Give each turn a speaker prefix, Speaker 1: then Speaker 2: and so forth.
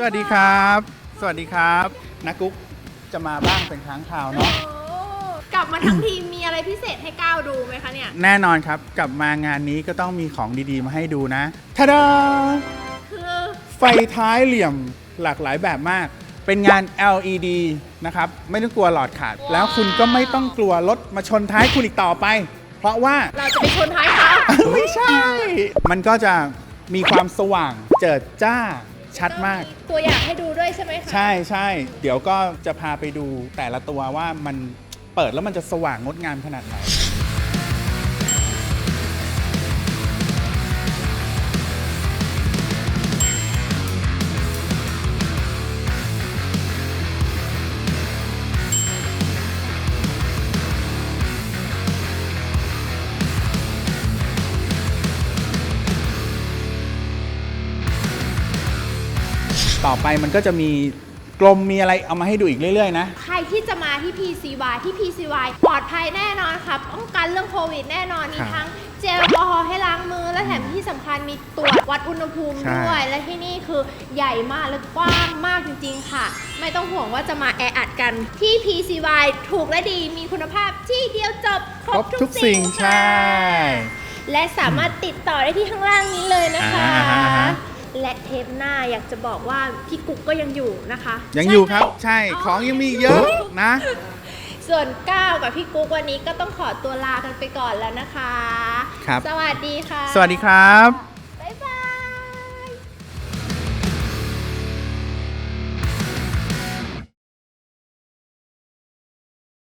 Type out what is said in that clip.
Speaker 1: สวัสดีครับ สวัสดีครับนักกุ๊กจะมาบ้างเป็นครั้งคราวเนาะ
Speaker 2: โอ้กลับมาทั้งทีมีอะไรพิเศษให้ก้าวดูไหมคะเนี่ย
Speaker 1: แน่นอนครับ กลับมางานนี้ก็ต้องมีของดีๆ มาให้ดูนะทาดา
Speaker 2: คือ
Speaker 1: ไฟท้ายเหลี่ยมหลากหลายแบบมาก เป็นงาน LED นะครับ ไม่ต้องกลัวหลอดขาด แล้วคุณก็ไม่ต้องกลัวรถมาชนท้ายคุณอีกต่อไป เพราะว่า
Speaker 2: เราจะไปชนท้ายเขา
Speaker 1: ไม่ใช่ มันก็จะมีความสว่างเจิดจ้า ชัดมาก
Speaker 2: ตัวอย่างให้ดูด้วยใช่ไหมคะ
Speaker 1: ใช่ใช่เดี๋ยวก็จะพาไปดูแต่ละตัวว่ามันเปิดแล้วมันจะสว่างงดงามขนาดไหน ต่อไปมันก็จะมีกลมมีอะไรเอามาให้ดูอีกเรื่อยๆนะ
Speaker 2: ใครที่จะมาที่ PCY ที่ PCY ปลอดภัยแน่นอนครับป้องกันเรื่องโควิดแน่นอน มี
Speaker 1: ครับ
Speaker 2: ทั้งเจลแอลกอฮอล์ให้ล้างมือ และแถมที่สำคัญมีตรวจวัดอุณหภูมิ
Speaker 1: ใช่
Speaker 2: ด้วย และที่นี่คือใหญ่มากและกว้างมากจริงๆค่ะ ไม่ต้องห่วงว่าจะมาแออัดกันที่ PCY ถูกและดีมีคุณภาพที่เดียวจบครบทุกสิ่ง
Speaker 1: ใช่
Speaker 2: และสามารถติดต่อได้ที่ข้างล่างนี้เลยนะคะ
Speaker 1: อ่าฮะอ่าฮะ
Speaker 2: และเทปหน้าอยากจะบอกว่าพี่กุ๊กก็ยังอยู่นะคะ
Speaker 1: ยังอยู่ครับ
Speaker 2: ใช่ไหม
Speaker 1: ใช่ของยังมีเยอะนะ
Speaker 2: ส่วนก้าวกับพี่กุ๊กวันนี้ก็ต้องขอตัวลากันไปก่อนแล้วนะคะ
Speaker 1: ครับ
Speaker 2: สวัสดีค่ะ
Speaker 1: สวัสดีครับ